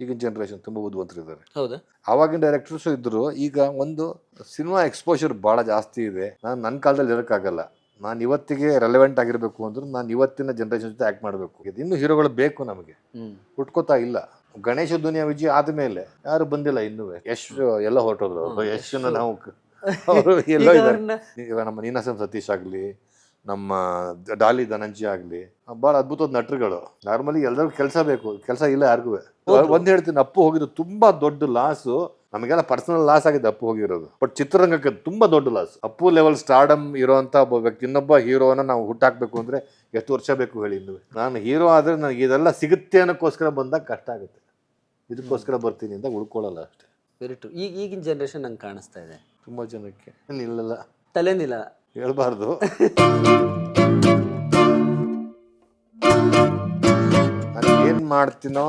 ಈಗಿನ ಜನ್ರೇಷನ್ ತುಂಬ ಬುದ್ಧಿವಂತರಿದ್ದಾರೆ ಹೌದಾ? ಆವಾಗಿನ ಡೈರೆಕ್ಟರ್ಸು ಇದ್ರು ಈಗ ಒಂದು ಸಿನಿಮಾ ಎಕ್ಸ್ಪೋಜರ್ ಭಾಳ ಜಾಸ್ತಿ ಇದೆ. ನಾನು ನನ್ನ ಕಾಲದಲ್ಲಿ ಇರೋಕ್ಕಾಗಲ್ಲ ನಾನು ಇವತ್ತಿಗೆ ರೆಲೆವೆಂಟ್ ಆಗಿರಬೇಕು ಅಂದ್ರೆ ನಾನು ಇವತ್ತಿನ ಜನ್ರೇಷನ್ ಜೊತೆ ಆ್ಯಕ್ಟ್ ಮಾಡಬೇಕು. ಇನ್ನು ಹೀರೋಗಳು ಬೇಕು ನಮಗೆ. ಹುಟ್ಕೋತಾ ಇಲ್ಲ. ಗಣೇಶ ದುನಿಯಾ ವಿಜಯ್ ಆದ್ಮೇಲೆ ಯಾರು ಬಂದಿಲ್ಲ ಇನ್ನು. ಯಶ್ ಎಲ್ಲ ಹೊರಟೋದ್ರು ಯಶ್. ನಾವು ಎಲ್ಲ ಇದ್ದಾರೆ. ಈಗ ನಮ್ಮ ನೀನಾಸಂ ಸತೀಶ್ ಆಗಲಿ ನಮ್ಮ ಡಾಲಿ ಧನಂಜಿ ಆಗಲಿ ಭಾಳ ಅದ್ಭುತವಾದ ನಟರುಗಳು. ನಾರ್ಮಲಿ ಎಲ್ಲರಿಗೂ ಕೆಲಸ ಬೇಕು ಕೆಲಸ ಇಲ್ಲ ಯಾರಿಗೂ. ಒಂದು ಹೇಳ್ತೀನಿ ಅಪ್ಪು ಹೋಗಿದ್ದು ತುಂಬಾ ದೊಡ್ಡ ಲಾಸು ನಮಗೆಲ್ಲ ಪರ್ಸನಲ್ ಲಾಸ್ ಆಗಿದೆ ಅಪ್ಪು ಹೋಗಿರೋದು. ಬಟ್ ಚಿತ್ರರಂಗಕ್ಕೆ ತುಂಬಾ ದೊಡ್ಡ ಲಾಸ್ ಅಪ್ಪು ಲೆವೆಲ್ ಸ್ಟಾರ್ಡಮ್ ಇರೋಂಥ ಒಬ್ಬ ವ್ಯಕ್ತಿ ಇನ್ನೊಬ್ಬ ಹೀರೋನ ನಾವು ಹುಟ್ಟಾಕಬೇಕು ಅಂದ್ರೆ ಎಷ್ಟು ವರ್ಷ ಬೇಕು ಹೇಳಿ ಇನ್ನು. ನಾನು ಹೀರೋ ಆದ್ರೆ ನನಗೆ ಇದೆಲ್ಲ ಸಿಗುತ್ತೆ ಅನ್ನೋಕ್ಕೋಸ್ಕರ ಬಂದಾಗ ಕಷ್ಟ ಆಗುತ್ತೆ. ಇದಕ್ಕೋಸ್ಕರ ಬರ್ತೀನಿ ಅಂತ ಉಳ್ಕೊಳ್ಳಲ್ಲ ಅಷ್ಟೇ. ವೆರಿ ಟ್ರೂ ಈಗ ಈಗಿನ ಜನ್ರೇಷನ್ ನಂಗೆ ಕಾಣಿಸ್ತಾ ಇದೆ. ತುಂಬ ಜನಕ್ಕೆ. ನಿಲ್ಲಲ್ಲ ತಲೆನಿಲ್ಲ ಹೇಳ್ಬಾರ್ದು. ನಾನು ಏನು ಮಾಡ್ತೀನೋ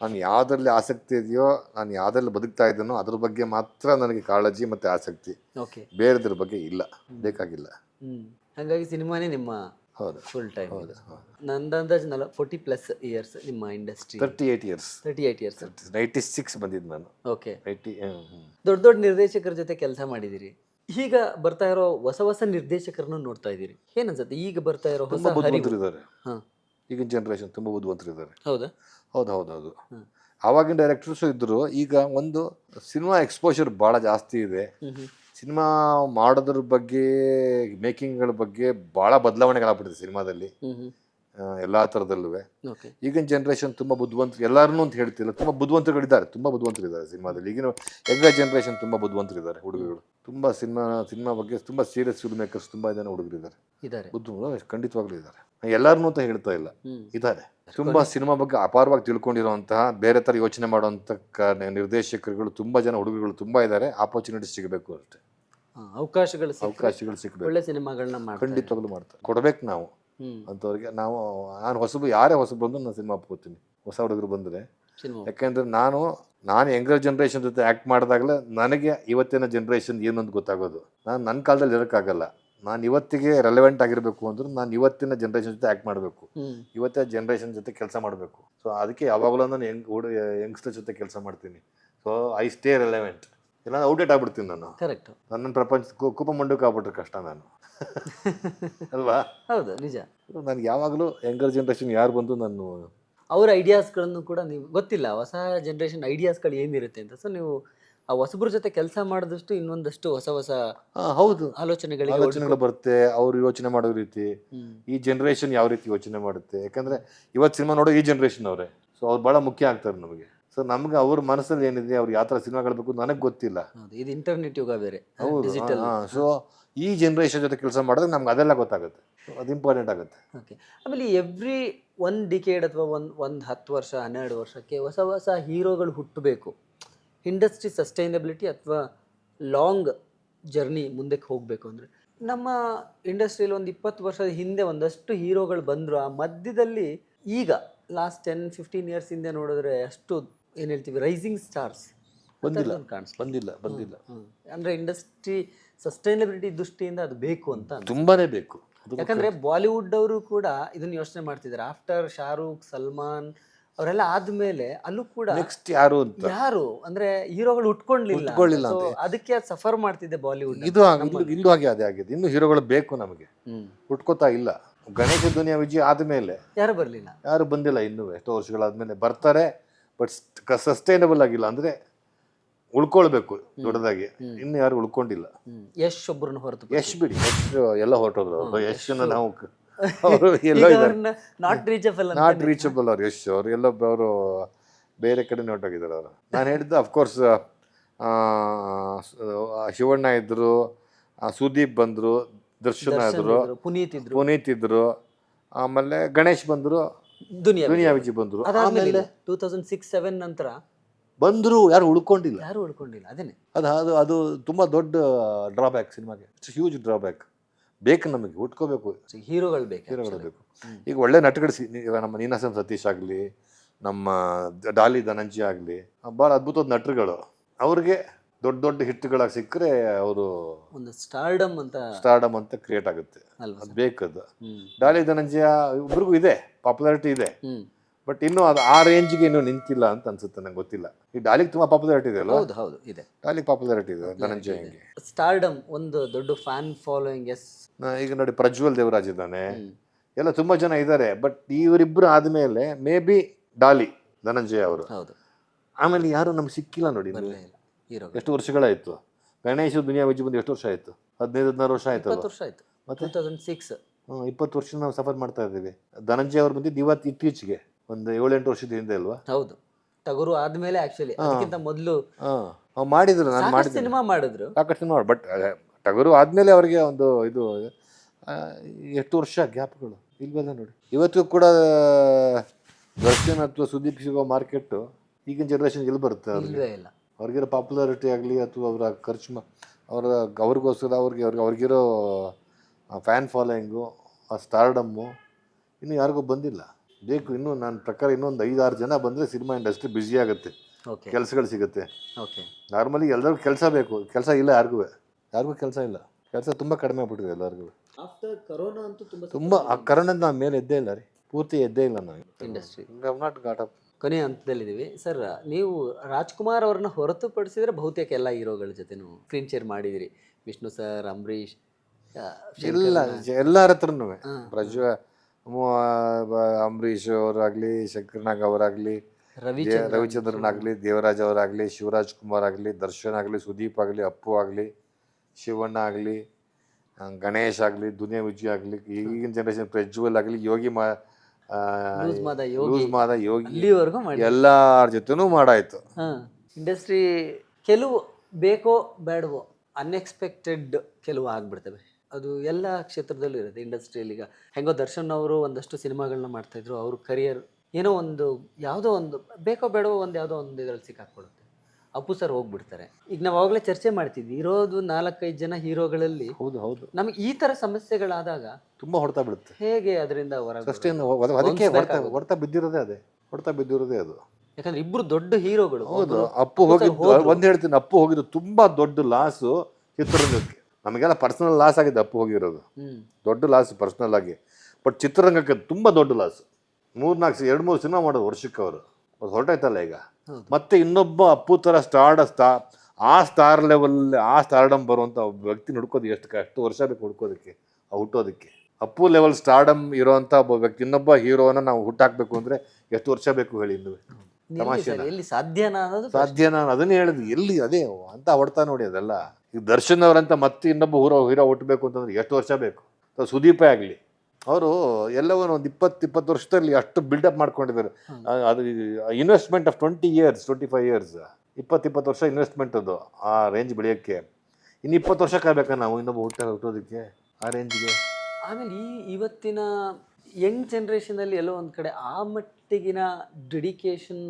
ನಾನು ಯಾವ್ದ್ರಲ್ಲಿ ಆಸಕ್ತಿ ಇದೆಯೋ ನಾನು ಯಾವ್ದ್ರಲ್ಲಿ ಬದುಕ್ತಾ ಇದ್ದೀನೋ ಅದ್ರ ಬಗ್ಗೆ ಮಾತ್ರ ನನಗೆ ಕಾಳಜಿ ಮತ್ತು ಆಸಕ್ತಿ. ಓಕೆ. ಬೇರೆದ್ರ ಬಗ್ಗೆ ಇಲ್ಲ. ಬೇಕಾಗಿಲ್ಲ. ಹಂಗಾಗಿ ಹಾಗಾಗಿ ಸಿನಿಮಾನೇ ನಿಮ್ಮ ಹೌದು. ಫುಲ್ ಟೈಮ್ ಹೌದು ಹೌದು. ನಂದು ಅಂದಾಜು ನಲ ಫೋರ್ಟಿ ಪ್ಲಸ್ ಇಯರ್ಸ್ ನಿಮ್ಮ industry thirty eight years thirty eight years ninety six ಬಂದಿದ್ದು ನಾನು. ಓಕೆ. ನೈಂಟಿ ದೊಡ್ಡ ದೊಡ್ಡ ನಿರ್ದೇಶಕರ ಜೊತೆ ಕೆಲಸ ಮಾಡಿದಿರಿ ಈಗ ಬರ್ತಾ ಇರೋ ಹೊಸ ಹೊಸ ನಿರ್ದೇಶಕರನ್ನ ನೋಡ್ತಾ ಇದ್ದೀರಿ. ಏನನ್ಸುತ್ತೆ? ಈಗ ಬರ್ತಾ ಇರೋ ಹೊಸ ತುಂಬ ಹಾ. ಈಗಿನ ಜನರೇಷನ್ ತುಂಬ ಬುದ್ಧಿವಂತರಿದ್ದಾರೆ. ಹೌದಾ? ಹೌದು ಹೌದು ಹೌದು. ಹ್ಮ್. ಆವಾಗಿನ ಡೈರೆಕ್ಟರ್ಸು ಇದ್ರು ಈಗ ಒಂದು ಸಿನಿಮಾ ಎಕ್ಸ್ಪೋಜರ್ ಭಾಳ ಜಾಸ್ತಿ ಇದೆ. ಸಿನಿಮಾ ಮಾಡೋದ್ರ ಬಗ್ಗೆ ಮೇಕಿಂಗ್ಗಳ ಬಗ್ಗೆ ಭಾಳ ಬದಲಾವಣೆಗಳಾಗ್ಬಿಟ್ಟಿದೆ ಸಿನಿಮಾದಲ್ಲಿ ಎಲ್ಲ ಥರದಲ್ಲೂ ಓಕೆ. ಈಗಿನ ಜನ್ರೇಷನ್ ತುಂಬ ಬುದ್ಧಿವಂತರು ಎಲ್ಲರೂ ಅಂತ ಹೇಳ್ತಿಲ್ಲ ತುಂಬ ಬುದ್ಧಿವಂತರುಗಳಿದ್ದಾರೆ ತುಂಬ ಬುದ್ಧಿವಂತರಿದ್ದಾರೆ ಸಿನಿಮಾದಲ್ಲಿ ಈಗಿನ ಯಂಗ ಜನ್ರೇಷನ್ ತುಂಬ ಬುದ್ಧಿವಂತರಿದ್ದಾರೆ ಹುಡುಗರು ತುಂಬ ಸಿನಿಮಾ ಸಿನಿಮಾ ಬಗ್ಗೆ ತುಂಬ ಸೀರಿಯಸ್ ಫಿಲ್ಮ್ ಮೇಕರ್ಸ್ ತುಂಬ ಜನ ಹುಡುಗರಿದ್ದಾರೆ ಇದಾರೆ. ಬುದ್ಧಿ ಖಂಡಿತವಾಗ್ಲೂ ಇದ್ದಾರೆ ಎಲ್ಲರನ್ನೂ ಅಂತ ಹೇಳ್ತಾ ಇಲ್ಲ. ಇದ್ದಾರೆ ತುಂಬ ಸಿನಿಮಾ ಬಗ್ಗೆ ಅಪಾರವಾಗಿ ತಿಳ್ಕೊಂಡಿರುವಂತಹ ಬೇರೆ ತರ ಯೋಚನೆ ಮಾಡುವಂತ ನಿರ್ದೇಶಕರುಗಳು ತುಂಬಾ ಜನ ಹುಡುಗರುಗಳು ತುಂಬಾ ಇದ್ದಾರೆ ಆಪರ್ಚುನಿಟಿ ಸಿಗಬೇಕು ಅಷ್ಟೇ. ಅವಕಾಶಗಳು ಅವಕಾಶಗಳು ಸಿಗಬೇಕು. ಒಳ್ಳೆ ಸಿನಿಮಾಗಳನ್ನ ಖಂಡಿತವಾಗ್ಲೂ ಮಾಡ್ತಾರೆ. ಕೊಡ್ಬೇಕು ನಾವು. ಅಂತವ್ರಿಗೆ ಅಂಥವ್ರಿಗೆ ನಾವು ನಾನು ಹೊಸಬು ಯಾರೇ ಹೊಸಬು ಬಂದ್ರು ನಾನು ಸಿನಿಮಾ ಒಪ್ಕೋತೀನಿ. ಹೊಸ ಹುಡುಗರು ಬಂದ್ರೆ. ಯಾಕೆಂದ್ರೆ ನಾನು ನಾನು ಯಂಗರ್ ಜನ್ರೇಷನ್ ಜೊತೆ ಆ್ಯಕ್ಟ್ ಮಾಡಿದಾಗಲೇ ನನಗೆ ಇವತ್ತಿನ ಜನ್ರೇಷನ್ ಏನು ಅಂತ ಗೊತ್ತಾಗೋದು. ನಾನು ನನ್ನ ಕಾಲದಲ್ಲಿ ಇರೋಕ್ಕಾಗಲ್ಲ ನಾನು ಇವತ್ತಿಗೆ ರೆಲೆವೆಂಟ್ ಆಗಿರಬೇಕು ಅಂದ್ರೆ ನಾನು ಇವತ್ತಿನ ಜನ್ರೇಷನ್ ಜೊತೆ ಆ್ಯಕ್ಟ್ ಮಾಡಬೇಕು. ಇವತ್ತಿನ ಜನ್ರೇಷನ್ ಜೊತೆ ಕೆಲಸ ಮಾಡಬೇಕು. ಸೊ ಅದಕ್ಕೆ ಯಾವಾಗಲೂ ನಾನು ಯಂಗ್ ಹುಡು ಯಂಗ್ಸ್ಟರ್ ಜೊತೆ ಕೆಲಸ ಮಾಡ್ತೀನಿ. ಸೊ ಐ ಸ್ಟೇ ರೆಲೆವೆಂಟ್ ಇಲ್ಲ ಔಟ್ಡೇಟ್ ಆಗ್ಬಿಡ್ತೀನಿ ನಾನು. ಕರೆಕ್ಟ್ ನನ್ನ ಪ್ರಪಂಚ ಕುಪ ಮಂಡಕ್ಕೆ ಆಗ್ಬಿಟ್ರೆ ಕಷ್ಟ ನಾನು. ಅಲ್ವಾ? ಹೌದು ನಿಜ. ನನಗೆ ಯಾವಾಗಲೂ ಯಂಗರ್ ಜನ್ರೇಷನ್ ಯಾರು ಬಂದು ನಾನು ಅವ್ರ ಐಡಿಯಾಸ್ಗಳನ್ನು ಕೂಡ ನೀವು ಗೊತ್ತಿಲ್ಲ ಹೊಸ ಜನ್ರೇಷನ್ ಐಡಿಯಾಸ್ಗಳು ಏನಿರುತ್ತೆ ಅಂತ. ಸೊ ನೀವು ಆ ಹೊಸಬ್ರ ಜೊತೆ ಕೆಲಸ ಮಾಡಿದಷ್ಟು ಇನ್ನೊಂದಷ್ಟು ಹೊಸ ಹೊಸ ಆ, ಹೌದು. ಆಲೋಚನೆಗಳಿಗೆ ಆಲೋಚನೆಗಳು ಬರುತ್ತೆ ಅವ್ರು ಯೋಚನೆ ಮಾಡೋ ರೀತಿ. ಈ ಜನ್ರೇಷನ್ ಯಾವ ರೀತಿ ಯೋಚನೆ ಮಾಡುತ್ತೆ? ಯಾಕಂದ್ರೆ ಇವತ್ತು ಸಿನಿಮಾ ನೋಡೋ ಈ ಜನ್ರೇಷನ್ ಅವರೇ. ಸೊ ಅವ್ರು ಬಹಳ ಮುಖ್ಯ ಆಗ್ತಾರೆ ನಮಗೆ. ಸೊ ನಮ್ಗೆ ಅವ್ರ ಮನಸ್ಸಲ್ಲಿ ಏನಿದೆ ಅವ್ರು ಯಾವ ಥರ ಸಿನಿಮಾಗಳು ಬೇಕು ನನಗೆ ಗೊತ್ತಿಲ್ಲ. ಇದು ಇಂಟರ್ನೆಟ್ ಯುಗ ಬೇರೆ ಹೌದು ಡಿಜಿಟಲ್ ಸೊ ಈ ಜನ್ರೇಷನ್ ಜೊತೆ ಕೆಲಸ ಮಾಡಿದ್ರೆ ನಮ್ಗೆ ಅದೆಲ್ಲ ಗೊತ್ತಾಗುತ್ತೆ. ಅದು ಇಂಪಾರ್ಟೆಂಟ್ ಆಗುತ್ತೆ. ಓಕೆ ಆಮೇಲೆ ಎವ್ರಿ ಒಂದು ಡಿಕೇಡ್ ಅಥವಾ ಒಂದು ಒಂದು ಹತ್ತು ವರ್ಷ ಹನ್ನೆರಡು ವರ್ಷಕ್ಕೆ ಹೊಸ ಹೊಸ ಹೀರೋಗಳು ಹುಟ್ಟಬೇಕು. ಇಂಡಸ್ಟ್ರಿ ಸಸ್ಟೈನಬಿಲಿಟಿ ಅಥವಾ ಲಾಂಗ್ ಜರ್ನಿ ಮುಂದಕ್ಕೆ ಹೋಗಬೇಕು ಅಂದರೆ. ನಮ್ಮ ಇಂಡಸ್ಟ್ರಿಯಲ್ಲಿ ಒಂದು ಇಪ್ಪತ್ತು ವರ್ಷದ ಹಿಂದೆ ಒಂದಷ್ಟು ಹೀರೋಗಳು ಬಂದರು. ಆ ಮಧ್ಯದಲ್ಲಿ ಈಗ ಲಾಸ್ಟ್ ಟೆನ್ ಫಿಫ್ಟೀನ್ ಇಯರ್ಸ್ ಹಿಂದೆ ನೋಡಿದ್ರೆ ಅಷ್ಟು ಏನು ಹೇಳ್ತೀವಿ? ರೈಸಿಂಗ್ ಸ್ಟಾರ್ಸ್ ಬಂದಿಲ್ಲ. ಕಾಣಿಸ್ತು. ಬಂದಿಲ್ಲ ಬಂದಿಲ್ಲ. ಅಂದರೆ ಇಂಡಸ್ಟ್ರಿ ಸಸ್ಟೈನಬಿಲಿಟಿ ದೃಷ್ಟಿಯಿಂದ ಅದು ಬೇಕು ಅಂತ. ತುಂಬಾನೇ ಬೇಕು. ಯಾಕಂದ್ರೆ ಬಾಲಿವುಡ್ ಅವರು ಕೂಡ ಇದನ್ನ ಯೋಚನೆ ಮಾಡ್ತಿದ್ದಾರೆ ಆಫ್ಟರ್ ಶಾರುಖ್ ಸಲ್ಮಾನ್ ಅವರೆಲ್ಲ ಆದ್ಮೇಲೆ ಅಲ್ಲೂ ಕೂಡ ನೆಕ್ಸ್ಟ್ ಯಾರು ಅಂತ? ಯಾರು? ಅಂದ್ರೆ ಹೀರೋಗಳು ಅಂತ. ಅದಕ್ಕೆ ಸಫರ್ ಮಾಡ್ತಿದ್ದೆ ಬಾಲಿವುಡ್ ಇದು ಇಲ್ಲೂ ಹಾಗೆ ಅದೇ ಆಗಿದೆ. ಇನ್ನು ಹೀರೋಗಳು ಬೇಕು ನಮಗೆ. ಉಟ್ಕೋತಾ ಇಲ್ಲ. ಗಣೇಶ ದುನಿಯಾ ವಿಜಯ ಆದ್ಮೇಲೆ. ಯಾರು ಬರ್ಲಿಲ್ಲ? ಯಾರು ಬಂದಿಲ್ಲ ಇನ್ನೂ ಎಷ್ಟೋ ವರ್ಷಗಳಾದ್ಮೇಲೆ ಬರ್ತಾರೆ. ಬಟ್ ಸಸ್ಟೈನಬಲ್ ಆಗಿಲ್ಲ ಅಂದ್ರೆ ಉಳ್ಕೊಳ್ಬೇಕು ದೊಡ್ಡದಾಗಿ. ಇನ್ನು ಯಾರು ಉಳ್ಕೊಂಡಿಲ್ಲ. ಯಶ್ ಒಬ್ಬರನ್ನ ಹೊರತು ಯಶ್ ಬಿಡಿ ಯಶ್ ಎಲ್ಲ ಹೊರಟೋದ್ರು ಯಶ್ ಯಶನ್ನ ನಾವು ಅವರು ಎಲ್ಲೋ ಇದ್ದಾರೆ. ನಾಟ್ ರೀಚಬಲ್ ನಾಟ್ ರೀಚಬಲ್ ಅವ್ರು ಯಶ್ ಅವರು. ಎಲ್ಲ ಅವರು ಬೇರೆ ಕಡೆ ಹೊರಟೋಗಿದ್ದಾರೆ ಅವರು. ನಾನು ಹೇಳಿದ್ದು ಅಫ್ಕೋರ್ಸ್ ಶಿವಣ್ಣ ಇದ್ರು ಆ, ಸುದೀಪ್ ಬಂದ್ರು ದರ್ಶನ ಇದ್ರು ಪುನೀತ್ ಇದ್ರು. ಪುನೀತ್ ಇದ್ರು ಆಮೇಲೆ ಗಣೇಶ್ ಬಂದ್ರು ದುನಿಯಾ ದುನಿಯಾ ವಿಜಿ ಬಂದ್ರು ಆಮೇಲೆ ಟೂ ತೌಸಂಡ್ ಸಿಕ್ಸ್ ಸೆವೆನ್ ನಂತರ ಬಂದ್ರು ಯಾರು ಉಳ್ಕೊಂಡಿಲ್ಲ. ಯಾರು ಉಳ್ಕೊಂಡಿಲ್ಲ ಅದೇನೆ ಅದು ಅದು ಅದು ತುಂಬ ದೊಡ್ಡ ಡ್ರಾಬ್ಯಾಕ್ ಸಿನಿಮಾಗೆ. ಇಟ್ಸ್ ಹ್ಯೂಜ್ ಡ್ರಾಬ್ಯಾಕ್ ಬೇಕು ನಮಗೆ ಉಟ್ಕೋಬೇಕು. ಹೀರೋಗಳು ಬೇಕು ಹೀರೋಗಳು ಬೇಕು. ಈಗ ಒಳ್ಳೆ ನಟಗಳು ಸಿ ನಮ್ಮ ನೀನಾಸನ್ ಸತೀಶ್ ಆಗಲಿ ನಮ್ಮ ಡಾಲಿ ಧನಂಜಿ ಆಗಲಿ ಭಾಳ ಅದ್ಭುತವಾದ ನಟರುಗಳು. ಅವ್ರಿಗೆ ದೊಡ್ಡ ದೊಡ್ಡ ಹಿಟ್ಗಳಾಗಿ ಸಿಕ್ಕರೆ ಅವರು ಒಂದು ಸ್ಟಾರ್ಡಮ್ ಅಂತ ಸ್ಟಾರ್ಡಮ್ ಅಂತ ಕ್ರಿಯೇಟ್ ಆಗುತ್ತೆ. ಅದು ಬೇಕದು. ಡಾಲಿ ಧನಂಜಯ ಇಬ್ಬರಿಗೂ ಇದೆ ಪಾಪ್ಯುಲಾರಿಟಿ ಇದೆ. ಬಟ್ ಇನ್ನು ಅದು ಆ ರೇಂಜ್ಗೆ ಇನ್ನು ನಿಂತಿಲ್ಲ ಅಂತ ಅನ್ಸುತ್ತೆ ನಂಗೆ ಗೊತ್ತಿಲ್ಲ. ಈ ಡಾಲಿಗೆ ತುಂಬಾ ಪಾಪ್ಯುಲಾರಿಟಿ ಇದೆ ಅಲ್ವಾ? ಹೌದು ಹೌದು ಇದೆ. ಡಾಲಿಗೆ ಪಾಪ್ಯುಲಾರಿಟಿ ಇದೆ ಧನಂಜಯ ಸ್ಟಾರ್ಡಮ್ ಒಂದು ದೊಡ್ಡ ಫ್ಯಾನ್ ಫಾಲೋಯಿಂಗ್ ಎಸ್ ಈಗ ನೋಡಿ ಪ್ರಜ್ವಲ್ ದೇವರಾಜ್ ಇದ್ದಾನೆ. ಎಲ್ಲ ತುಂಬಾ ಜನ ಇದ್ದಾರೆ ಬಟ್ ಇವರಿಬ್ರು ಆದ್ಮೇಲೆ ಮೇ ಬಿ ಡಾಲಿ ಧನಂಜಯ ಅವರು. ಹೌದು. ಆಮೇಲೆ ಯಾರು ನಮ್ಗೆ ಸಿಕ್ಕಿಲ್ಲ ನೋಡಿ ಎಷ್ಟು ವರ್ಷಗಳಾಯಿತು? ಗಣೇಶ ದುನಿಯಾ ಬಜ್ಜಿ ಬಂದು ಎಷ್ಟು ವರ್ಷ ಆಯ್ತು? ಹದಿನೈದು ಹದಿನಾರು ವರ್ಷ ಆಯ್ತು ವರ್ಷ ಆಯ್ತು. ಮತ್ತೆ? ಟೂ ತೌಸಂಡ್ ಸಿಕ್ಸ್ ಇಪ್ಪತ್ತು ವರ್ಷ ನಾವು ಸಫರ್ ಮಾಡ್ತಾ ಇದ್ದೀವಿ. ಧನಂಜಯ ಅವ್ರು ಬಂದಿದ್ದು ಇವತ್ತು ಇತ್ತೀಚೆಗೆ ಒಂದು ಏಳೆಂಟು ವರ್ಷದ ಹಿಂದೆ ಅಲ್ವಾ? ಹೌದು. ಟಗರು ಆದ್ಮೇಲೆ ಆಕ್ಚುಲಿ ಅದಕ್ಕಿಂತ ಮೊದಲು ಮಾಡಿದ್ರು ನಾನು ಮಾಡಿದ್ದೀನಿ. ಸಿನಿಮಾ ಮಾಡಿದ್ರು. ಸಾಕಷ್ಟು ಸಿನಿಮಾ ಬಟ್ ಟಗರು ಆದ್ಮೇಲೆ ಅವರಿಗೆ ಒಂದು ಇದು ಎಷ್ಟು ವರ್ಷ ಗ್ಯಾಪ್ಗಳು. ಇಲ್ವಲ್ಲ ನೋಡಿ. ಇವತ್ತು ಕೂಡ ದರ್ಶನ್ ಅಥವಾ ಸುದೀಪ್ ಸಿಗೋ ಮಾರ್ಕೆಟ್ ಈಗಿನ ಜನರೇಷನ್ ಎಲ್ಲಿ ಬರುತ್ತೆ ಇಲ್ಲ. ಅವ್ರಿಗಿರೋ ಪಾಪ್ಯುಲಾರಿಟಿ ಆಗಲಿ ಅಥವಾ ಅವರ ಖರ್ಚು ಮಾ ಅವರ ಅವ್ರಿಗೋಸ್ಕರ ಅವ್ರಿಗೆ ಅವ್ರಿಗೆ ಅವ್ರಿಗಿರೋ ಫ್ಯಾನ್ ಫಾಲೋಯಿಂಗು ಆ ಸ್ಟಾರ್ಡಮ್ಮು ಇನ್ನು ಯಾರಿಗೂ ಬಂದಿಲ್ಲ. ಬೇಕು ಇನ್ನೂ ನನ್ನ ಪ್ರಕಾರ ಇನ್ನೊಂದು ಐದಾರು ಜನ ಬಂದರೆ ಸಿನಿಮಾ ಇಂಡಸ್ಟ್ರಿ ಬ್ಯುಸಿ ಆಗುತ್ತೆ. ಓಕೆ ಕೆಲಸಗಳು ಸಿಗುತ್ತೆ. ಓಕೆ ನಾರ್ಮಲಿ ಎಲ್ಲರಿಗೂ ಕೆಲಸ ಬೇಕು. ಕೆಲಸ ಇಲ್ಲ ಯಾರಿಗೂ ಯಾರಿಗೂ ಕೆಲಸ ಇಲ್ಲ. ಕೆಲಸ ತುಂಬ ಕಡಿಮೆ ಆಗ್ಬಿಟ್ಟಿದೆ ಎಲ್ಲರಿಗೂ ಆಫ್ಟರ್ ಕರೋನಾ ಅಂತೂ ತುಂಬಾ ತುಂಬ ಆ ಕರೋನದ ನಾನು ಮೇಲೆ ಎದ್ದೇ ಇಲ್ಲ ರೀ. ಪೂರ್ತಿ ಎದ್ದೇ ಇಲ್ಲ ನಾನು ಇಂಡಸ್ಟ್ರಿ ನಾಟ್ ಗಾಟ್ ಅಪ್ ಕೊನೆಯ ಹಂತದಲ್ಲಿದ್ದೀವಿ. ಸರ್ ನೀವು ರಾಜ್ಕುಮಾರ್ ಅವ್ರನ್ನ ಹೊರತುಪಡಿಸಿದ್ರೆ ಬಹುತೇಕ ಎಲ್ಲ ಹೀರೋಗಳ ಜೊತೆನೂ ಸ್ಕ್ರೀನ್ ಶೇರ್ ಮಾಡಿದಿರಿ ವಿಷ್ಣು ಸರ್ ಅಂಬರೀಷ್ ಎಲ್ಲ ಎಲ್ಲರ ಹತ್ರನೂ. ಪ್ರಜ್ವ ಅಂಬರೀಷ್ ಅವರಾಗ್ಲಿ ಶಂಕರ್ನಾಗ್ ಅವರಾಗಲಿ ರವಿಚಂದ್ರನ್ ಆಗಲಿ ದೇವರಾಜ್ ಅವರಾಗಲಿ ಶಿವರಾಜ್ ಕುಮಾರ್ ಆಗಲಿ ದರ್ಶನ್ ಆಗಲಿ ಸುದೀಪ್ ಆಗಲಿ ಅಪ್ಪು ಆಗಲಿ ಶಿವಣ್ಣ ಆಗಲಿ ಗಣೇಶ್ ಆಗಲಿ ದುನಿಯಾ ವಿಜಯ್ ಆಗಲಿ ಈಗಿನ ಜನರೇಷನ್ ಪ್ರಜ್ವಲ್ ಆಗಲಿ ಯೋಗಿ ಮಾ ಮಾದ ಯೋಗಿ ಇಲ್ಲಿವರೆಗೂ ಮಾಡಿ ಎಲ್ಲಾರ ಜೊತೆನೂ ಮಾಡಾಯ್ತು. ಇಂಡಸ್ಟ್ರಿ ಕೆಲವು ಬೇಕೋ ಬೇಡವೋ ಅನ್ಎಕ್ಸ್ಪೆಕ್ಟೆಡ್ ಕೆಲವು ಆಗ್ಬಿಡ್ತವೆ. ಅದು ಎಲ್ಲ ಕ್ಷೇತ್ರದಲ್ಲೂ ಇರುತ್ತೆ. ಇಂಡಸ್ಟ್ರಿಯಲ್ಲಿ ಈಗ ಹೆಂಗೋ ದರ್ಶನ್ ಅವರು ಒಂದಷ್ಟು ಸಿನಿಮಾಗಳನ್ನ ಮಾಡ್ತಾ ಇದ್ರು. ಅವ್ರ ಕರಿಯರ್ ಏನೋ ಒಂದು ಯಾವುದೋ ಒಂದು ಬೇಕೋ ಬೇಡವೋ ಒಂದು ಯಾವುದೋ ಒಂದು ಇದರಲ್ಲಿ ಸಿಕ್ಕಾಕ್ಬಿಡುತ್ತೆ ಅಪ್ಪು ಸರ್ ಹೋಗ್ಬಿಡ್ತಾರೆ. ಈಗ ನಾವು ಅವಾಗಲೇ ಚರ್ಚೆ ಮಾಡ್ತಿದ್ವಿ ಇರೋದು ನಾಲ್ಕೈದು ಜನ ಹೀರೋಗಳಲ್ಲಿ ಹೌದು ಹೌದು. ನಮ್ಗೆ ಈ ತರ ಸಮಸ್ಯೆಗಳಾದಾಗ ತುಂಬಾ ಹೊಡ್ತಾ ಬಿಡುತ್ತೆ. ಹೇಗೆ ಅದರಿಂದ ಹೊರಗೆ ಸಸ್ಟೈನ್ ಅದಕ್ಕೆ ಹೊಡ್ತಾ ಹೊಡ್ತಾ ಬಿದ್ದಿರೋದೇ ಅದೇ ಹೊಡ್ತಾ ಬಿದ್ದಿರೋದೇ ಅದು. ಯಾಕಂದ್ರೆ ಇಬ್ರು ದೊಡ್ಡ ಹೀರೋಗಳು ಹೌದು ಅಪ್ಪು ಹೋಗಿದ್ದು ಒಂದ್ ಹೇಳ್ತೀನಿ ಅಪ್ಪು ಹೋಗಿದ್ದು ತುಂಬಾ ದೊಡ್ಡ ಲಾಸ್ ಚಿತ್ರರಂಗಕ್ಕೆ. ನಮಗೆಲ್ಲ ಪರ್ಸನಲ್ ಲಾಸ್ ಆಗಿದೆ ಅಪ್ಪು ಹೋಗಿರೋದು. ದೊಡ್ಡ ಲಾಸ್ ಪರ್ಸನಲ್ ಆಗಿ. ಬಟ್ ಚಿತ್ರರಂಗಕ್ಕೆ ತುಂಬಾ ದೊಡ್ಡ ಲಾಸ್ ಮೂರ್ನಾಲ್ಕು ಎರಡು ಮೂರು ಸಿನಿಮಾ ಮಾಡೋದು ವರ್ಷಕ್ಕೆ ಅವರು. ಅದು ಹೊರಟಾಯ್ತಲ್ಲ ಈಗ. ಮತ್ತೆ ಇನ್ನೊಬ್ಬ ಅಪ್ಪು ಥರ ಸ್ಟಾರ್ಡ್ ಸ್ಟಾ ಆ ಸ್ಟಾರ್ ಲೆವೆಲ್ ಆ ಸ್ಟಾರ್ಡಮ್ ಬರುವಂಥ ಒಬ್ಬ ವ್ಯಕ್ತಿ ಹುಡ್ಕೋದು ಎಷ್ಟು ಕಷ್ಟು ವರ್ಷ ಬೇಕು ಹುಡ್ಕೋದಕ್ಕೆ ಹುಟ್ಟೋದಕ್ಕೆ. ಅಪ್ಪು ಲೆವೆಲ್ ಸ್ಟಾರ್ಡಮ್ ಇರೋವಂಥ ಒಬ್ಬ ವ್ಯಕ್ತಿ ಇನ್ನೊಬ್ಬ ಹೀರೋನ ನಾವು ಹುಟ್ಟಾಕ್ಬೇಕು ಅಂದ್ರೆ ಎಷ್ಟು ವರ್ಷ ಬೇಕು ಹೇಳಿ ಇನ್ನು ಎಲ್ಲಿ ಸಾಧ್ಯನಾ ಅನ್ನೋದು ಸಾಧ್ಯ ನಾನು ಅದನ್ನೇ ಹೇಳಿದ್ವಿ. ಎಲ್ಲಿ ಅದೇ ಅಂತ ಹೊಡ್ತಾ ನೋಡಿ ಅದೆಲ್ಲ. ಈಗ ದರ್ಶನ್ ಅವರಂತ ಮತ್ತೆ ಇನ್ನೊಬ್ಬ ಹೀರೋ ಹೀರೋ ಹುಟ್ಟಬೇಕು ಅಂತಂದ್ರೆ ಎಷ್ಟು ವರ್ಷ ಬೇಕು? ಸುದೀಪೇ ಆಗಲಿ. ಅವರು ಎಲ್ಲವನ್ನು ಒಂದು ಇಪ್ಪತ್ತು ಇಪ್ಪತ್ತು ವರ್ಷದಲ್ಲಿ ಅಷ್ಟು ಬಿಲ್ಡಪ್ ಮಾಡ್ಕೊಂಡಿದ್ದಾರೆ. ಅದು investment of twenty years twenty five years ಇಪ್ಪತ್ತು ಇಪ್ಪತ್ತು ವರ್ಷ ಇನ್ವೆಸ್ಟ್ಮೆಂಟ್ ಅದು ಆ ರೇಂಜ್ ಬೆಳೆಯೋಕ್ಕೆ. ಇನ್ನು ಇಪ್ಪತ್ತು ವರ್ಷ ಕಾಯ್ಬೇಕಾ ನಾವು ಇನ್ನೊಬ್ಬ ಹುಟ್ಟ ಹುಟ್ಟೋದಕ್ಕೆ ಆ ರೇಂಜ್ಗೆ ಆಮೇಲೆ ಈ ಇವತ್ತಿನ ಯಂಗ್ ಜನ್ರೇಷನಲ್ಲಿ ಎಲ್ಲೋ ಒಂದು ಕಡೆ ಆ ಮಟ್ಟಿಗಿನ ಡೆಡಿಕೇಶನ್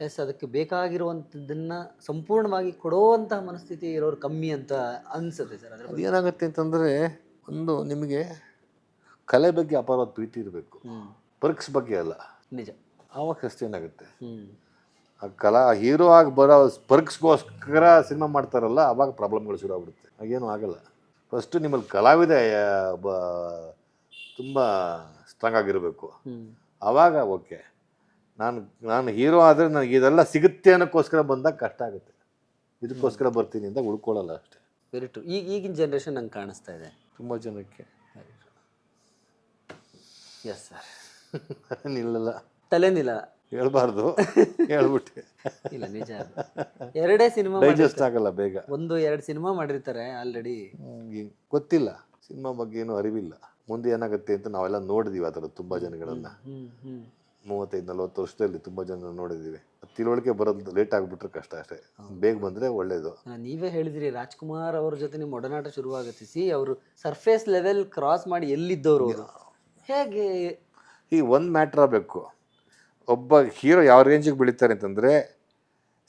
ಎಸ್ ಅದಕ್ಕೆ ಬೇಕಾಗಿರುವಂಥದ್ದನ್ನು ಸಂಪೂರ್ಣವಾಗಿ ಕೊಡುವಂತಹ ಮನಸ್ಥಿತಿ ಇರೋರು ಕಮ್ಮಿ ಅಂತ ಅನ್ಸುತ್ತೆ ಸರ್ ಅದ್ರ ಏನಾಗುತ್ತೆ ಅಂತಂದರೆ ಒಂದು ನಿಮಗೆ ಕಲೆ ಬಗ್ಗೆ ಅಪಾರವಾದ ಪ್ರೀತಿ ಇರಬೇಕು. ಪರ್ಕ್ಸ್ ಬಗ್ಗೆ ಅಲ್ಲ. ನಿಜ. ಆವಾಗ ಸಸ್ಟೈನ್ ಆಗುತ್ತೆ ಹ್ಮ್. ಆ ಕಲಾ ಹೀರೋ ಆಗಿ ಬರೋ ಸ್ಪರ್ಕ್ಸ್ಗೋಸ್ಕರ ಸಿನಿಮಾ ಮಾಡ್ತಾರಲ್ಲ ಅವಾಗ ಪ್ರಾಬ್ಲಮ್ಗಳು ಶುರು ಆಗ್ಬಿಡುತ್ತೆ. ಆಗೇನು ಆಗಲ್ಲ. ಫಸ್ಟು ನಿಮ್ಮಲ್ಲಿ ಕಲಾವಿದ ಬ ತುಂಬ ಸ್ಟ್ರಾಂಗ್ ಆಗಿರಬೇಕು. ಅವಾಗ ಆವಾಗ ಓಕೆ ನಾನು ನಾನು ಹೀರೋ ಆದರೆ ನನಗೆ ಇದೆಲ್ಲ ಸಿಗುತ್ತೆ ಅನ್ನೋಕ್ಕೋಸ್ಕರ ಬಂದಾಗ ಕಷ್ಟ ಆಗುತ್ತೆ. ಇದಕ್ಕೋಸ್ಕರ ಬರ್ತೀನಿ ಅಂತ ಉಳ್ಕೊಳ್ಳಲ್ಲ ಅಷ್ಟೇ. ವೆರಿ ಟು ಈಗ ಈಗಿನ ಜನ್ರೇಷನ್ ನಂಗೆ ಕಾಣಿಸ್ತಾ ಇದೆ. ತುಂಬ ಜನಕ್ಕೆ. ಎಸ್ ಸರ್ ನಿಲ್ಲಲ್ಲ. ತಲೆನಿಲ್ಲ ಹೇಳ್ಬಾರ್ದು. ಹೇಳ್ಬಿಟ್ಟೆ. ಇಲ್ಲ ನಿಜ ಅದು. ಎರಡೇ ಸಿನಿಮಾ ಡೈಜೆಸ್ಟ್ ಆಗಲ್ಲ ಬೇಗ. ಒಂದು ಎರಡು ಸಿನಿಮಾ ಮಾಡಿರ್ತಾರೆ ಆಲ್ರೆಡಿ ಹ್ಮ್, ಗೊತ್ತಿಲ್ಲ. ಸಿನಿಮಾ ಬಗ್ಗೆ ಏನು ಅರಿವಿಲ್ಲ. ಮುಂದೆ ಏನಾಗುತ್ತೆ ಅಂತ ನಾವೆಲ್ಲ ನೋಡಿದೀವಿ ಅದರ ತುಂಬಾ ತುಂಬ ಜನಗಳನ್ನ. ಹ್ಮ್ ಹ್ಮ್ ಮೂವತ್ತೈದು ನಲ್ವತ್ತು ವರ್ಷದಲ್ಲಿ ತುಂಬ ಜನ ನೋಡಿದ್ದೀವಿ ತಿಳುವಳಿಕೆ ಬರೋದು ಲೇಟ್ ಆಗಿಬಿಟ್ರೆ ಕಷ್ಟ ಅಷ್ಟೇ. ಬೇಗ ಬಂದರೆ ಒಳ್ಳೇದು. ಆ, ನೀವೇ ಹೇಳಿದ್ರಿ ರಾಜ್ಕುಮಾರ್ ಅವ್ರ ಜೊತೆ ನಿಮ್ಮ ಒಡನಾಟ ಶುರುವಾಗುತ್ತೆ. ಸಿ ಅವರು ಸರ್ಫೇಸ್ ಲೆವೆಲ್ ಕ್ರಾಸ್ ಮಾಡಿ ಎಲ್ಲಿದ್ದವರು ಅವರು? ಹೇಗೆ? ಈ ಒಂದು ಮ್ಯಾಟ್ರ್ ಆಗಬೇಕು. ಒಬ್ಬ ಹೀರೋ ಯಾವ ರೇಂಜಿಗೆ ಬೆಳೀತಾರೆ ಅಂತಂದರೆ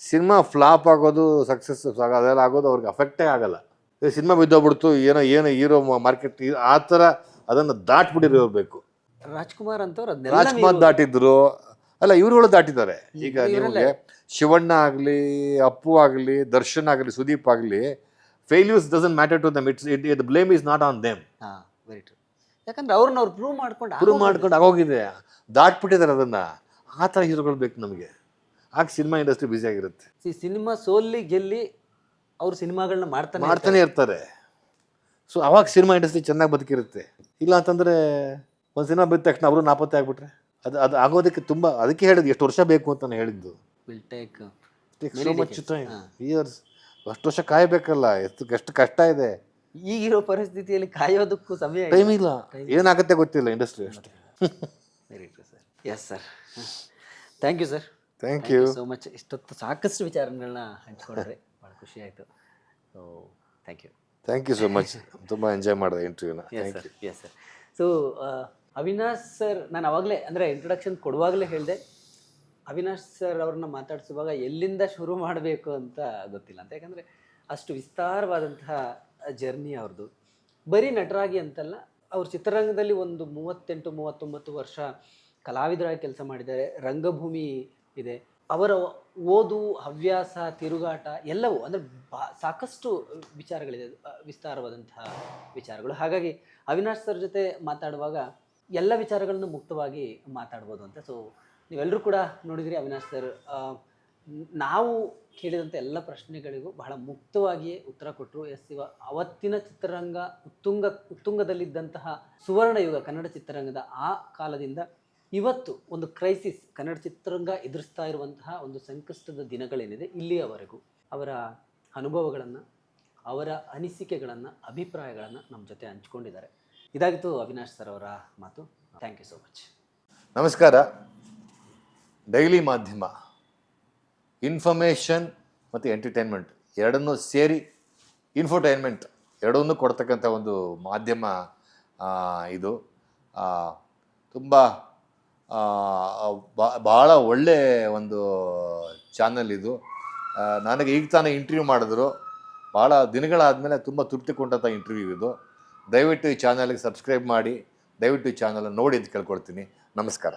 ಸಿನಿಮಾ ಫ್ಲಾಪ್ ಆಗೋದು ಸಕ್ಸಸ್ ಅದೆಲ್ಲ ಆಗೋದು ಅವ್ರಿಗೆ ಅಫೆಕ್ಟೇ ಆಗಲ್ಲ. ಸಿನಿಮಾ ಬಿದ್ದೋಗ್ಬಿಡ್ತು ಏನೋ ಏನೋ ಹೀರೋ ಮಾರ್ಕೆಟ್ ಆ ಥರ ಅದನ್ನು ದಾಟ್ಬಿಟ್ಟಿರೋರ್ಬೇಕು. ರಾಜ್ಕುಮಾರ್ ಅಂತವ್ರು ಅದನ್ನೆಲ್ಲ ರಾಜ್ಕುಮಾರ್ ದಾಟಿದ್ರು. ಅಲ್ಲ ಇವರುಗಳು ದಾಟಿದ್ದಾರೆ. ಈಗ ನಿಮಗೆ ಶಿವಣ್ಣ ಆಗಲಿ ಅಪ್ಪು ಆಗಲಿ ದರ್ಶನ್ ಆಗಲಿ ಸುದೀಪ್ ಆಗಲಿ failures doesn't matter to them it's it the blame is not on them ಹಾಂ ವೆರಿ ಟ್ರೂ ಯಾಕಂದ್ರೆ ಅವ್ರನ್ನ ಅವ್ರು ಪ್ರೂವ್ ಮಾಡ್ಕೊಂಡು ಪ್ರೂವ್ ಮಾಡ್ಕೊಂಡು ಆಗೋಗಿದೆ. ದಾಟ್ಬಿಟ್ಟಿದ್ದಾರೆ ಅದನ್ನ. ಆ ಥರ ಹೀರೋಗಳು ಬೇಕು ನಮಗೆ. ಆಗ ಸಿನಿಮಾ ಇಂಡಸ್ಟ್ರಿ ಬ್ಯುಸಿ ಆಗಿರುತ್ತೆ. ಸಿ ಸಿನಿಮಾ ಸೋಲ್ಲಿ ಗೆಲ್ಲಿ ಅವ್ರು ಸಿನಿಮಾಗಳನ್ನ ಮಾಡ್ತಾನೆ ಮಾಡ್ತಾನೆ ಇರ್ತಾರೆ. ಸೊ ಅವಾಗ ಸಿನಿಮಾ ಇಂಡಸ್ಟ್ರಿ ಚೆನ್ನಾಗಿ ಬದುಕಿರುತ್ತೆ. ಇಲ್ಲ ಅಂತಂದರೆ ಒಂದು ಸಿನಿಮಾ ಬಿದ್ದ ತಕ್ಷಣ ಅವರು ನಾಪತ್ತೆ ಆಗ್ಬಿಟ್ರೆ. ಅದು ಅದು ಆಗೋದಕ್ಕೆ ತುಂಬ ಅದಕ್ಕೆ ಹೇಳಿದ್ದು ಎಷ್ಟು ವರ್ಷ ಬೇಕು ಅಂತ ನಾನು ಹೇಳಿದ್ದು. Will take so much time years ಅಷ್ಟು ವರ್ಷ ಕಾಯಬೇಕಲ್ಲ. ಎಷ್ಟು ಎಷ್ಟು ಕಷ್ಟ ಇದೆ. ಈಗಿರೋ ಪರಿಸ್ಥಿತಿಯಲ್ಲಿ ಕಾಯೋದಕ್ಕೂ ಸಮಯ ಟೈಮ್ ಇಲ್ಲ. ಏನಾಗುತ್ತೆ ಗೊತ್ತಿಲ್ಲ ಇಂಡಸ್ಟ್ರಿ ಅಷ್ಟೇ. Very true sir yes sir thank you sir thank you so much ಇಷ್ಟೊತ್ತು ಸಾಕಷ್ಟು ವಿಚಾರಗಳನ್ನ ಹಂಚ್ಕೊಂಡ್ರೆ. ಭಾಳ ಖುಷಿ ಆಯಿತು. So thank you thank you so much ತುಂಬ ಎಂಜಾಯ್ ಮಾಡಿದೆ ಇಂಟರ್ವ್ಯೂನ yes thank sir yes sir so Avinash sir ನಾನು ಅವಾಗಲೇ ಅಂದರೆ ಇಂಟ್ರೊಡಕ್ಷನ್ ಕೊಡುವಾಗಲೇ ಹೇಳಿದೆ ಅವಿನಾಶ್ ಸರ್ ಅವ್ರನ್ನ ಮಾತಾಡಿಸುವಾಗ ಎಲ್ಲಿಂದ ಶುರು ಮಾಡಬೇಕು ಅಂತ ಗೊತ್ತಿಲ್ಲ. ಅಂತ ಯಾಕಂದರೆ ಅಷ್ಟು ವಿಸ್ತಾರವಾದಂತಹ ಜರ್ನಿ ಅವ್ರದ್ದು ಬರೀ ನಟರಾಗಿ ಅಂತಲ್ಲ, ಅವ್ರ ಚಿತ್ರರಂಗದಲ್ಲಿ ಒಂದು ಮೂವತ್ತೆಂಟು, ಮೂವತ್ತೊಂಬತ್ತು ವರ್ಷ ಕಲಾವಿದರಾಗಿ ಕೆಲಸ ಮಾಡಿದ್ದಾರೆ. ರಂಗಭೂಮಿ ಇದೆ. ಅವರ ಓದು, ಹವ್ಯಾಸ, ತಿರುಗಾಟ ಎಲ್ಲವೂ ಅಂದರೆ ಬಾ, ಸಾಕಷ್ಟು ವಿಚಾರಗಳಿದೆ. ವಿಸ್ತಾರವಾದಂತಹ ವಿಚಾರಗಳು. ಹಾಗಾಗಿ ಅವಿನಾಶ್ ಸರ್ ಜೊತೆ ಮಾತಾಡುವಾಗ ಎಲ್ಲ ವಿಚಾರಗಳನ್ನು ಮುಕ್ತವಾಗಿ ಮಾತಾಡ್ಬೋದು ಅಂತ. ಸೊ ನೀವೆಲ್ಲರೂ ಕೂಡ ನೋಡಿದ್ರಿ ಅವಿನಾಶ್ ಸರ್. ನಾವು ಕೇಳಿದಂಥ ಎಲ್ಲ ಪ್ರಶ್ನೆಗಳಿಗೂ ಬಹಳ ಮುಕ್ತವಾಗಿಯೇ ಉತ್ತರ ಕೊಟ್ಟರು. ಎಸ್ ಇವ ಅವತ್ತಿನ ಚಿತ್ರರಂಗ ಉತ್ತುಂಗ, ಉತ್ತುಂಗದಲ್ಲಿದ್ದಂತಹ ಸುವರ್ಣ ಯುಗ ಕನ್ನಡ ಚಿತ್ರರಂಗದ ಆ ಕಾಲದಿಂದ ಇವತ್ತು ಒಂದು ಕ್ರೈಸಿಸ್ ಕನ್ನಡ ಚಿತ್ರರಂಗ ಎದುರಿಸ್ತಾ ಇರುವಂತಹ ಒಂದು ಸಂಕಷ್ಟದ ದಿನಗಳೇನಿದೆ ಇಲ್ಲಿಯವರೆಗೂ. ಅವರ ಅನುಭವಗಳನ್ನು, ಅವರ ಅನಿಸಿಕೆಗಳನ್ನು, ಅಭಿಪ್ರಾಯಗಳನ್ನು ನಮ್ಮ ಜೊತೆ ಹಂಚ್ಕೊಂಡಿದ್ದಾರೆ. ಇದಾಗಿತ್ತು ಅವಿನಾಶ್ ಸರ್ ಅವರ ಮಾತು. ಥ್ಯಾಂಕ್ ಯು ಸೋ ಮಚ್ ನಮಸ್ಕಾರ. ಡೈಲಿ ಮಾಧ್ಯಮ. ಇನ್ಫಾರ್ಮೇಷನ್ ಮತ್ತು ಎಂಟರ್ಟೈನ್ಮೆಂಟ್ ಎರಡನ್ನೂ ಸೇರಿ ಇನ್ಫೋಟೈನ್ಮೆಂಟ್ ಎರಡನ್ನೂ ಕೊಡ್ತಕ್ಕಂಥ ಒಂದು ಮಾಧ್ಯಮ ಇದು. ತುಂಬ ಭಾಳ ಒಳ್ಳೆ ಒಂದು ಚಾನಲ್ ಇದು. ನನಗೆ ಈಗ ತಾನೇ ಇಂಟರ್ವ್ಯೂ ಮಾಡಿದ್ರು. ಭಾಳ ದಿನಗಳಾದಮೇಲೆ ತುಂಬ ತೃಪ್ತಿ ಕೊಂಡಂಥ ಇಂಟರ್ವ್ಯೂ ಇದು. ದಯವಿಟ್ಟು ಈ ಚಾನಲ್ಗೆ ಸಬ್ಸ್ಕ್ರೈಬ್ ಮಾಡಿ, ದಯವಿಟ್ಟು ಈ ಚಾನಲ್ ನೋಡಿ ಅಂತ ಕೇಳ್ಕೊಳ್ತೀನಿ. ನಮಸ್ಕಾರ.